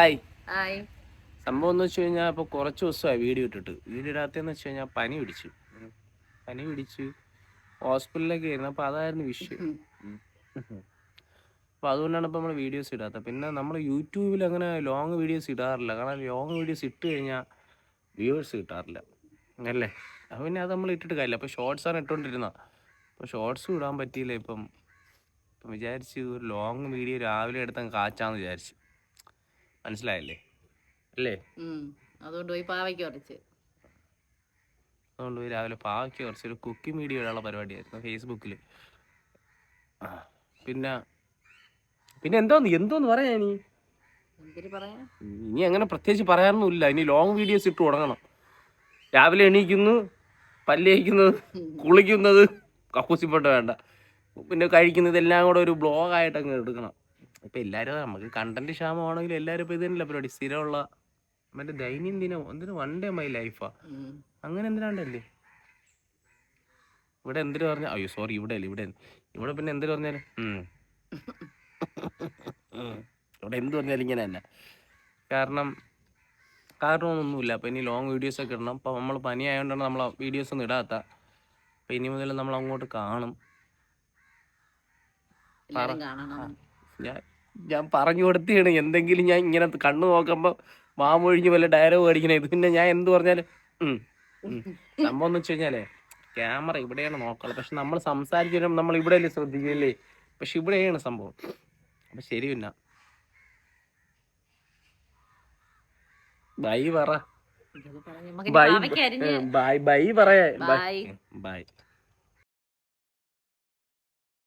Hi. Hi. സംഭവം എന്ന് വെച്ച് കഴിഞ്ഞാൽ ഇപ്പോൾ കുറച്ച് ദിവസമായി വീഡിയോ ഇട്ടിട്ട്. വീഡിയോ ഇടാത്തതെന്ന് വെച്ച് കഴിഞ്ഞാൽ പനി പിടിച്ചു. പനി പിടിച്ച് ഹോസ്പിറ്റലിലേക്ക് ആയിരുന്നു. അപ്പോൾ അതായിരുന്നു വിഷയം. അപ്പോൾ അതുകൊണ്ടാണ് ഇപ്പോൾ നമ്മൾ വീഡിയോസ് ഇടാത്ത പിന്നെ നമ്മൾ യൂട്യൂബിൽ അങ്ങനെ ലോങ് വീഡിയോസ് ഇടാറില്ല. കാരണം ലോങ് വീഡിയോസ് ഇട്ട് കഴിഞ്ഞാൽ വ്യൂവേഴ്സ് കിട്ടാറില്ല. അല്ലേ? അപ്പൊ പിന്നെ അത് നമ്മൾ ഇട്ടിട്ട് കാര്യമില്ല. അപ്പോൾ ആണ് ഇട്ടുകൊണ്ടിരുന്നത് അപ്പോൾ ഷോർട്സ് ഇടാൻ പറ്റിയില്ല ഇപ്പം. ഇപ്പം വിചാരിച്ച് ഒരു ലോങ് വീഡിയോ രാവിലെ എടുത്താൽ കാച്ചാന്ന് വിചാരിച്ചു. മനസ്സിലായില്ലേ? അല്ലേ? അതുകൊണ്ട് പോയി പാവയ്ക്ക് കുറച്ച്. അതുകൊണ്ട് പോയി രാവിലെ പാവയ്ക്ക് കുറച്ചൊരു കുക്കിംഗ് വീഡിയോ ഇടാനുള്ള പരിപാടിയായിരുന്നു ഫേസ്ബുക്കിൽ പിന്നെ പിന്നെ എന്തോന്ന് എന്തോന്ന് പറയാ പറയാ? ഇനി അങ്ങനെ പ്രത്യേകിച്ച് പറയാനൊന്നുമില്ല. ഇനി ലോങ് വീഡിയോസ് ഇട്ട് തുടങ്ങണം. രാവിലെ എണീക്കുന്നു പല്ലേക്കുന്നത് കുളിക്കുന്നത് കക്കൂസിപ്പോട്ട് വേണ്ട. പിന്നെ കഴിക്കുന്നത് എല്ലാം കൂടെ ഒരു ബ്ലോഗായിട്ട് അങ്ങ് എടുക്കണം. ഇപ്പം എല്ലാവരും നമുക്ക് കണ്ടന്റ് ക്ഷാമമാണെങ്കിലും എല്ലാവരും ഇപ്പം ഇത് തന്നെയല്ല പരിപാടി? സ്ഥിരമുള്ള മറ്റേ ദൈനംദിനം എന്തിനു വൺ ഡേ മൈ ലൈഫാ. അങ്ങനെ എന്തിനാണ്ടല്ലേ? ഇവിടെ എന്തിനു പറഞ്ഞ അയ്യോ സോറി ഇവിടെ അല്ല ഇവിടെ ഇവിടെ പിന്നെ എന്തിനു പറഞ്ഞാലും. ഇവിടെ എന്ത് പറഞ്ഞാലും ഇങ്ങനെ തന്നെ. കാരണം കാരണമൊന്നുമില്ല. അപ്പം ഇനി ലോങ് വീഡിയോസ് ഒക്കെ ഇടണം. അപ്പം നമ്മൾ പനി ആയതുകൊണ്ടാണ് നമ്മൾ വീഡിയോസ് ഒന്നും ഇടാത്ത. അപ്പം ഇനി മുതൽ നമ്മൾ അങ്ങോട്ട് കാണും ഞാൻ ഞാൻ പറഞ്ഞു കൊടുത്തിയാണ് എന്തെങ്കിലും ഞാൻ ഇങ്ങനെ കണ്ണു നോക്കുമ്പോൾ മാമൊഴിഞ്ഞ് വല്ല ഡയലോഗ് അടിക്കണേ. ഇത് പിന്നെ ഞാൻ എന്ത് പറഞ്ഞാലും. സംഭവം എന്ന് വെച്ച് കഴിഞ്ഞാലേ ക്യാമറ ഇവിടെയാണ് നോക്കുന്നത് പക്ഷെ നമ്മൾ സംസാരിച്ചു വരുമ്പോൾ നമ്മൾ ഇവിടെയല്ലേ ശ്രദ്ധിക്കില്ലേ പക്ഷെ ഇവിടെയാണ് സംഭവം. അപ്പം ശരി പിന്നെ. ബൈ പറ. ബൈ ബൈ പറയാ ബൈ ബൈ